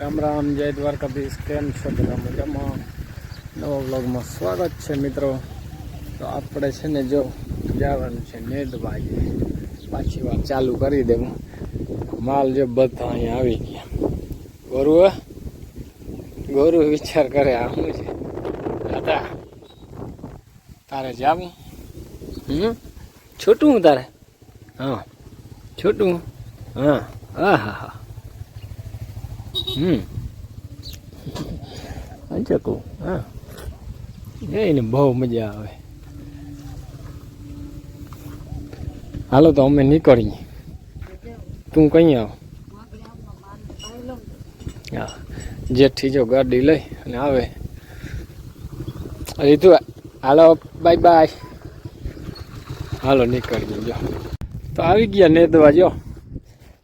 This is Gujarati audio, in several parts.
રામ જય દ્વારકાધીશ, કેમ છો બધા મજામાં? નવા બ્લોગમાં સ્વાગત છે મિત્રો. તો આપણે છે ને જો જવાનું છે નેદવાજે પાછી વાત ચાલુ કરી દેવું માલ જો બધા અહીંયા આવી ગયા. ગોરુ? ગોરુ વિચાર કરે આવું છે? દાદા, તારે જાવું? હમ? છૂટું તારે? હા. છૂટું? હા. હા હા હા હમ. અંચકું હા. એને બહુ મજા આવે. હાલો તો અમે નીકળીએ. તું કઈ આવ? હા. જેઠી જો ગાડી લઈ અને આવે. રીતુ હાલો, બાય બાય. હાલો નીકળીએ જો. તો આવી ગયા નેદવા, જો.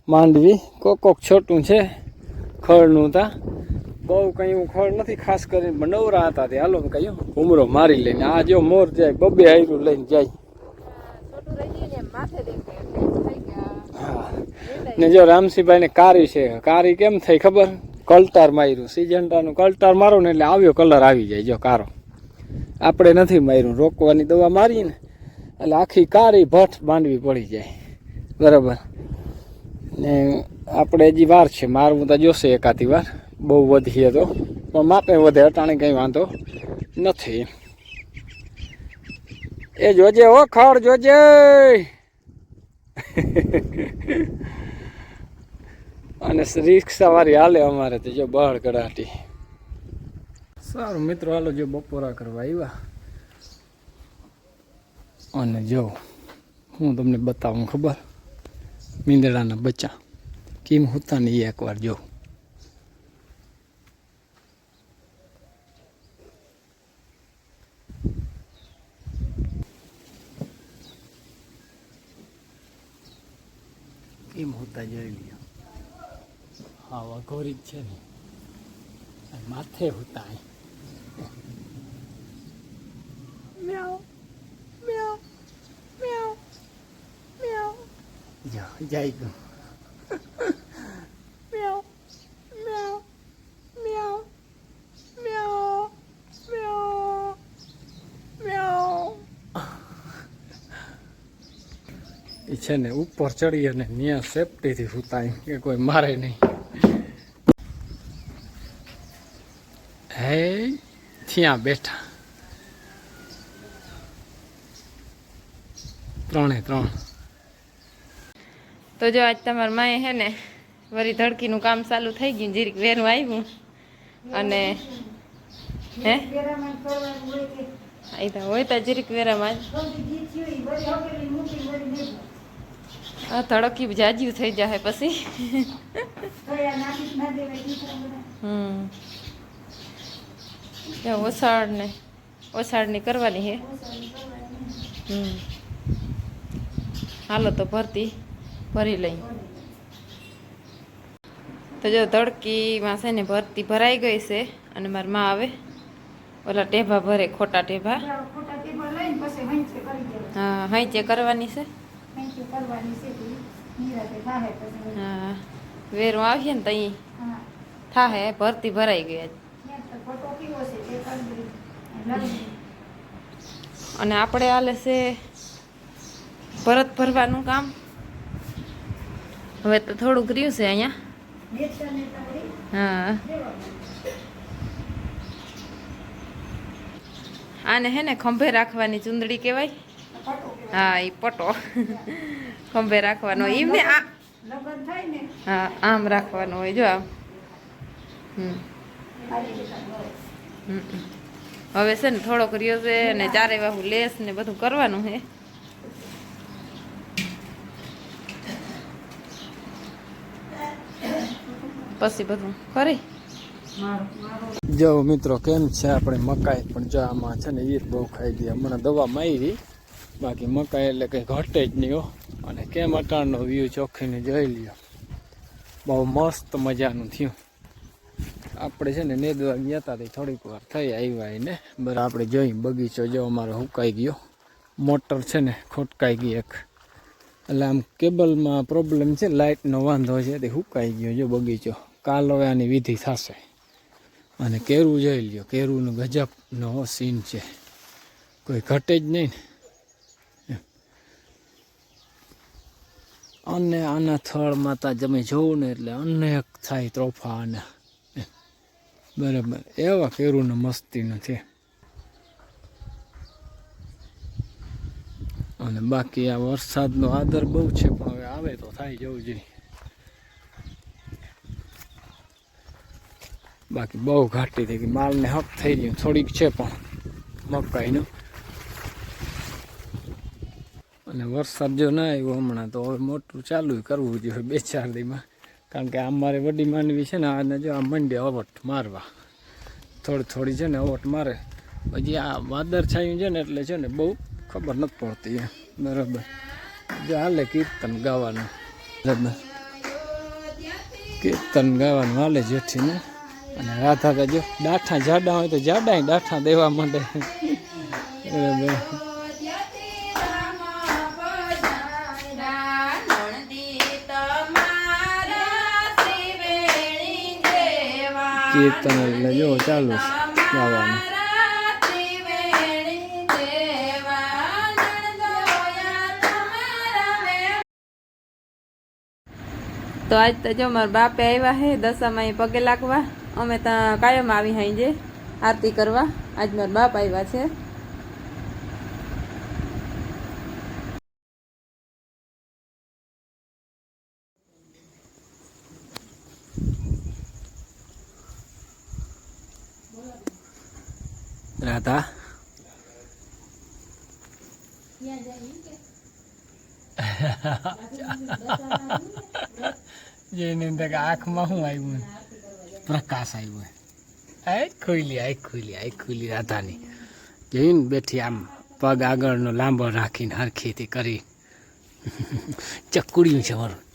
માંડવી કોક કોક છોટું છે. ખળનું તા. બહુ કંઈ હું ખળ નથી, ખાસ કરીને નવરા હતા તે. હાલો કહ્યું ઉમરો મારી લઈને. આ જો મોર જાય, બબે હાયરું લઈને જાય. ને જો રામસિંહભાઈ ને કારી છે. કારી કેમ થઈ ખબર? કલટાર માર્યું. સિજન્ટાનું કલટાર મારો ને એટલે આવ્યો કલર આવી જાય, જો કારો. આપણે નથી માર્યું. રોકવાની દવા મારી ને, એટલે આખી કારી ભઠ માંડવી પડી જાય. બરાબર. ને આપણે હજી વાર છે. મારવું તો જોશે એકાદી વાર. બહુ વધીએ તો. પણ માપે વધે, અટાણે કંઈ વાંધો નથી. એ જોજે, ઓ ખડ જોજે! અને રિક્ષા વાળી હાલે અમારે તો જો બહાર કડાટી સારું મિત્રો, હાલો જો બપોરા કરવા આવ્યા. અને જો, હું તમને બતાવું ખબર? મીંદડાના બચ્ચા. કેમ હોતા નહીં એકવાર જો? કેમ હોતા જોઈ લ્યો હા વઘોરી જ છે ને. માથે હોતા. મ્યાઉ મ્યાઉ મ્યાઉ મ્યાઉ. જાય ગયું એ છે ને, ઉપર ચડી અને ત્યાં સેફટીથી સુતાય, કે કોઈ મારે નહીં. હે ત્યાં બેઠા. ત્રણે ત્રણ. તો જો આજ તમારા માએ હે ને વરી ધડકીનું કામ ચાલુ થઈ ગયું, જીરીક વેરું આવ્યું અને હે? એ હોય તો જીરીક વેરામાં જ. આ ધડકી જાજ્યું થઈ જાય પછી. હમ. ઓસાડ ને ઓસાડની કરવાની હે. હમ. હાલો તો ભરતી. ભરી લઈ. તો જો ધડકીમાં છે ને ભરતી ભરાઈ ગઈ છે અને મારા માં આવે. ઓલા ટેભા ભરે ખોટા ટેભા. હા હાઈચે કરવાની છે. હા વેરું આવીએ ને તઈ. થાહે ભરતી ભરાઈ ગઈ આજ. અને આપણે હાલે છે ભરત ભરવાનું કામ. હવે તો થોડુંક રહ્યું છે અહીંયા. હા. આને હે ને ખંભે રાખવાની ચુંદડી કહેવાય? હા એ પટો. ખંભે રાખવાનો. એમને હા, આમ રાખવાનો હોય, જો આમ. હવે છે ને થોડોક રહ્યો છે અને ચારે બાજુ લેસ ને બધું કરવાનું છે. પછી કરી જો મિત્રો, કેમ છે આપણે મકાઈ? પણ જો આમાં છે ને ઈર બહુ ખાઈ ગઈ હમણાં દવા મારી. બાકી મકાઈ એટલે કંઈ ઘટે જ નહીં અને કેમ અટાણનો વ્યૂ ચોખ્ખીને જોઈ લ્યો. બહુ મસ્ત મજાનું થયું. આપણે છે ને નેદવા ગયા હતા થોડીક વાર થઈ આવ્યા એને. બરાબર, આપણે જોઈ બગીચો જો અમારો હુકાઈ ગયો. મોટર છે ને ખોટકાઈ ગઈ એક. એટલે આમ કેબલમાં પ્રોબ્લેમ છે લાઇટનો વાંધો છે, તે હુકાઈ ગયો, જો બગીચો. કાલ આની વિધિ થશે. અને કેરું જોઈ લ્યો, કેરુંનો ગજબનો સીન છે. કોઈ ઘટે જ નહીં ને. અને આના થળમાં તા તમે જોવો ને એટલે અનેક થાય ત્રોફા આના બરાબર. એવા કેરુંને મસ્તી નથી અને બાકી આ વરસાદનો આદર બહુ છે, પણ હવે આવે તો થાય જવું જોઈએ. બાકી બહુ ઘાટી થઈ ગઈ, માલને હક થઈ ગયું, થોડીક છે પણ મકાઈનું. અને વરસાદ જો ના આવ્યો હમણાં તો હવે મોટું ચાલુ કરવું જોઈએ બે ચાર દીમાં. કારણ કે અમારે વડી માંડવી છે ને, આને જો આ મંડી અવટ મારવા. થોડી થોડી છે ને અવટ મારે. પછી આ વાદળ છાયું છે ને, એટલે છે ને બહુ ખબર નથી પડતી બરાબર. હાલે કીર્તન ગાવાનું. બરાબર. કીર્તન ગાવાનું હાલે જેઠીને. અને રાધા તો જો ડાઠા જાડા હોય તો જાડા ડાઠા દેવા માંડે. બરાબર. કીર્તન એટલે જો ચાલુ ગાવાનું. તો આજ તો જો મારા બાપે આવ્યા હે દશામાં પગે લાગવા. અમે ત્યાં કાયમ આવી હાઈ આરતી કરવા. આજ મારા બાપ આવ્યા છે. રાધા. જેની અંદર આંખમાં શું આવ્યું પ્રકાશ આવ્યો આય ખુલી આય ખુલી આય ખુલી રાધાની. જઈને બેઠી આમ પગ આગળનો લાંબો રાખીને હરખીથી કરી. ચકુડ્યું છે મારું.